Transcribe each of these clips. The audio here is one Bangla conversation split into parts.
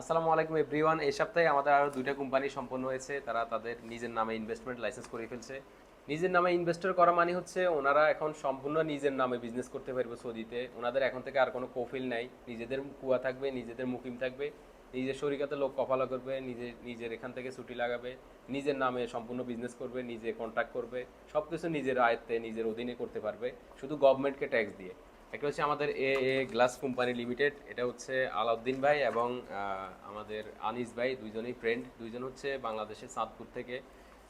আসসালামু আলাইকুম এভরিওয়ান। এই সপ্তাহে আমাদের আরও দুইটা কোম্পানি সম্পন্ন হয়েছে। তারা তাদের নিজের নামে ইনভেস্টমেন্ট লাইসেন্স করে ফেলছে। নিজের নামে ইনভেস্টর করা মানে হচ্ছে ওনারা এখন সম্পূর্ণ নিজের নামে বিজনেস করতে পারবে সৌদিতে। ওনাদের এখন থেকে আর কোনো কফিল নাই। নিজেদের কুয়া থাকবে, নিজেদের মুকিম থাকবে। নিজের শরীরাতে লোক কফালা করবে, নিজে, নিজের এখান থেকে ছুটি লাগাবে, নিজের নামে সম্পূর্ণ বিজনেস করবে, নিজে কন্ট্রাক্ট করবে সব কিছু নিজের আয়ত্তে, নিজের অধীনে করতে পারবে। শুধু গভর্নমেন্টকে ট্যাক্স দিয়ে। একটা হচ্ছে আমাদের A A glass company limited, এটা হচ্ছে আলাউদ্দিন ভাই এবং আমাদের আনিস ভাই, দুইজনই ফ্রেন্ড দুইজন হচ্ছে বাংলাদেশের চাঁদপুর থেকে,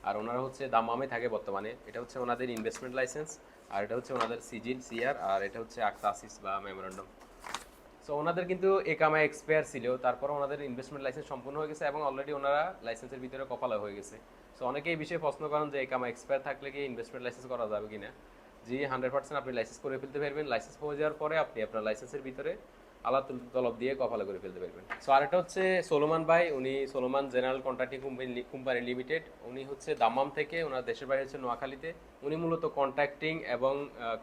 আর ওনারা হচ্ছে দামামে থাকে বর্তমানে। এটা হচ্ছে ওনাদের ইনভেস্টমেন্ট লাইসেন্স আর এটা হচ্ছে ওনাদের সিজিল সিআর, আর এটা হচ্ছে আক্তাসিস বা মেমোরান্ডাম সো ওনাদের কিন্তু একামা এক্সপায়ার ছিল তারপর ওনাদের ইনভেস্টমেন্ট লাইসেন্স সম্পূর্ণ হয়ে গেছে এবং অলরেডি ওনারা লাইসেন্সের ভিতরে কপালা হয়ে গেছে। সো অনেকে এই বিষয়ে প্রশ্ন করেন যে একামা এক্সপায়ার থাকলে কি ইনভেস্টমেন্ট লাইসেন্স করা যাবে কিনা? জি হান্ড্রেড পার্সেন্ট আপনি লাইসেন্স করে ফেলতে পারবেন। লাইসেন্স পৌঁছে যাওয়ার পরে আপনি আপনার লাইসেন্সের ভিতরে আলাদা তলব দিয়ে কপালা করে ফেলতে পারবেন। সো আরেকটা হচ্ছে সোলোমান ভাই, উনি Solomon general contracting company limited উনি হচ্ছে দামাম থেকে ওনার দেশের বাইরে হচ্ছে নোয়াখালীতে। উনি মূলত কন্ট্রাক্টিং এবং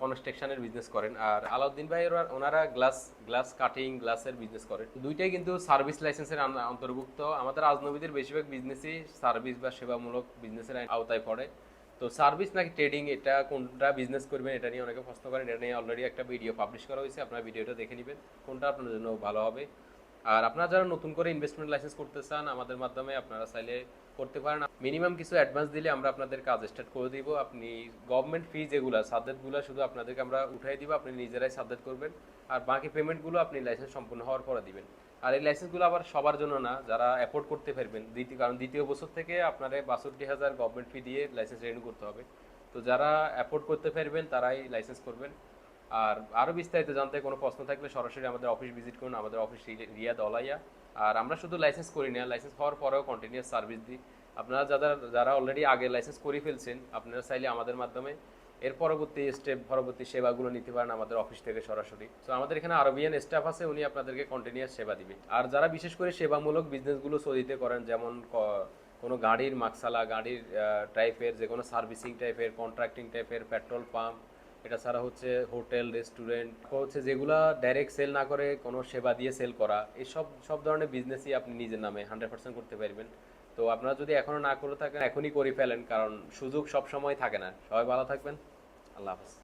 কনস্ট্রাকশনের বিজনেস করেন। আর আলাউদ্দিন ভাই ওনারা গ্লাস গ্লাস কাটিং গ্লাসের বিজনেস করেন দুইটাই কিন্তু সার্ভিস লাইসেন্সের অন্তর্ভুক্ত। আমাদের আজনবীদের বেশিরভাগ বিজনেসই সার্ভিস বা সেবামূলক বিজনেসের আওতায় পড়ে। তো সার্ভিস নাকি ট্রেডিং, এটা কোনটা বিজনেস করবেন, এটা নিয়ে অনেকে প্রশ্ন করেন, এটা নিয়ে অলরেডি একটা ভিডিও পাবলিশ করা হয়েছে, আপনারা ভিডিওটা দেখে নেবেন, কোনটা আপনার জন্য ভালো হবে। আর আপনারা যারা নতুন করে ইনভেস্টমেন্ট লাইসেন্স করতে চান, আমাদের মাধ্যমে আপনারা চাইলে করতে পারেন। মিনিমাম কিছু অ্যাডভান্স দিলে আমরা আপনাদের কাজ স্টার্ট করে দিব। আপনি গভর্নমেন্ট ফি যেগুলো সাবজেক্টগুলো শুধু আপনাদেরকে আমরা উঠাই দিব, আপনি নিজেরাই সাবজেক্ট করবেন। আর বাকি পেমেন্টগুলো আপনি লাইসেন্স সম্পূর্ণ হওয়ার পরে দিবেন। আর এই লাইসেন্সগুলো আবার সবার জন্য না, যারা অ্যাফোর্ড করতে পারবেন। দ্বিতীয়, কারণ দ্বিতীয় বছর থেকে আপনারা বাষট্টি হাজার গভর্নমেন্ট ফি দিয়ে লাইসেন্স রেনিউ করতে হবে। তো যারা অ্যাফোর্ড করতে পারবেন, তারাই লাইসেন্স করবেন। আর আরও বিস্তারিত জানতে কোনো প্রশ্ন থাকলে সরাসরি আমাদের অফিস ভিজিট করুন, আমাদের অফিস রিয়া দলাইয়া আর আমরা শুধু লাইসেন্স করি না লাইসেন্স হওয়ার পরেও কন্টিনিউয়াস সার্ভিস দিই। আপনারা যারা যারা অলরেডি আগে লাইসেন্স করে ফেলছেন, আপনারা চাইলে আমাদের মাধ্যমে এর পরবর্তী স্টেপ পরবর্তী সেবাগুলো নিতে পারেন আমাদের অফিস থেকে সরাসরি। তো আমাদের এখানে আরবিয়ান স্টাফ আছে, উনি আপনাদেরকে কন্টিনিউয়াস সেবা দিবে। আর যারা বিশেষ করে সেবামূলক বিজনেসগুলো সৌদিতে করেন, যেমন কোনো গাড়ির মাকসালা, গাড়ির টাইপের যে কোনো সার্ভিসিং টাইপের কন্ট্রাক্টিং টাইপের পেট্রোল পাম্প এটা ছাড়া হচ্ছে হোটেল রেস্টুরেন্ট হচ্ছে যেগুলা ডাইরেক্ট সেল না করে কোনো সেবা দিয়ে সেল করা এই সব সব ধরনের বিজনেসই আপনি নিজের নামে হান্ড্রেড পার্সেন্ট করতে পারবেন। তো আপনারা যদি এখনও না করে থাকেন, এখনই করে ফেলেন, কারণ সুযোগ সব সময় থাকে না। সবাই ভালো থাকবেন। আল্লাহ হাফেজ।